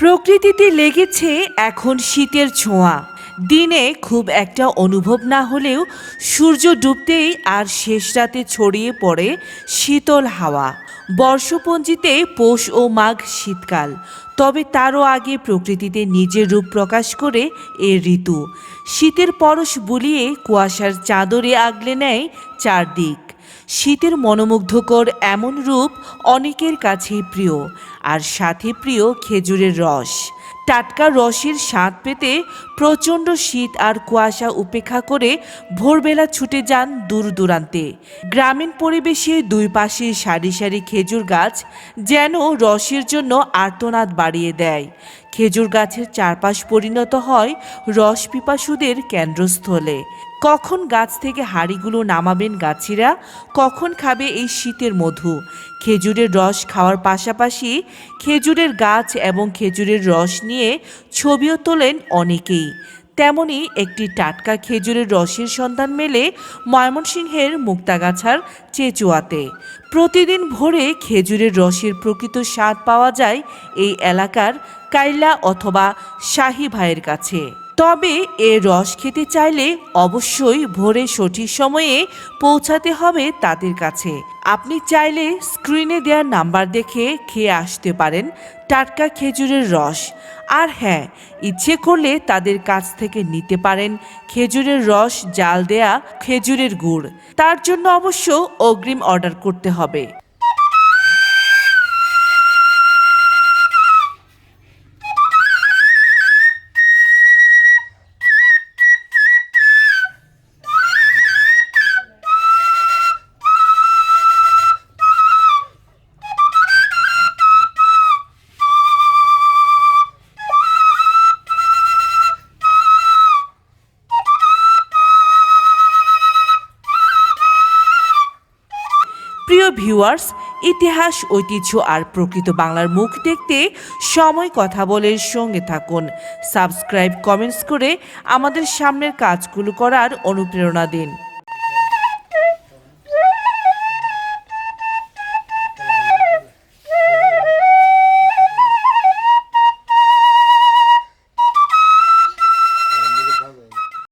প্রকৃতিতে লেগেছে এখন শীতের ছোঁয়া। দিনে খুব একটা অনুভব না হলেও সূর্য ডুবতেই আর শেষ রাতে ছড়িয়ে পড়ে শীতল হাওয়া। বর্ষপঞ্জিতে পৌষ ও মাঘ শীতকাল, তবে তারও আগে প্রকৃতিতে নিজের রূপ প্রকাশ করে এ ঋতু। শীতের পরশ বুলিয়ে কুয়াশার চাদরে আগলে নেয় চারদিক। শীতের মনোমুগ্ধকর এমন রূপ অনেকের কাছেই প্রিয়, আর সাথে প্রিয় খেজুরের রস। টাটকা রসের স্বাদ পেতে প্রচণ্ড শীত আর কুয়াশা উপেক্ষা করে ভোরবেলা ছুটে যান দূর দূরান্তে। গ্রামীণ পরিবেশে দুই পাশে সারি সারি খেজুর গাছ যেন রসের জন্য আর্তনাদ বাড়িয়ে দেয়। খেজুর গাছের চারপাশ পরিণত হয় রস পিপাসুদের কেন্দ্রস্থলে। কখন গাছ থেকে হাড়িগুলো নামাবেন গাছিরা? কখন খাবে এই শীতের মধু? খেজুরের রস খাওয়ার পাশাপাশি খেজুরের গাছ এবং খেজুরের রস নিয়ে ছবিও তোলেন অনেকেই। তেমনি একটি টাটকা খেজুরের রসের সন্ধান মেলে ময়মনসিংহের মুক্তাগাছার চেচুয়াতে। প্রতিদিন ভোরে খেজুরের রসের প্রকৃত স্বাদ পাওয়া যায় এই এলাকার কাইলা অথবা শাহী ভাইয়ের কাছে। তবে এ রস খেতে চাইলে অবশ্যই ভোরে সঠিক সময়ে পৌঁছাতে হবে তাদের কাছে। আপনি চাইলে স্ক্রিনে দেওয়া নাম্বার দেখে খেয়ে আসতে পারেন টাটকা খেজুরের রস। আর হ্যাঁ ইচ্ছে করলে তাদের কাছ থেকে নিতে পারেন খেজুরের রস, জাল দেয়া খেজুরের গুড়। তার জন্য অবশ্য অগ্রিম অর্ডার করতে হবে। প্রিয় ভিউয়ার্স, ইতিহাস, ঐতিহ্য আর প্রকৃত বাংলার মুখ দেখতে সময় কথা বলে সঙ্গে থাকুন। সাবস্ক্রাইব, কমেন্টস করে আমাদের সামনের কাজগুলো করার অনুপ্রেরণা দিন।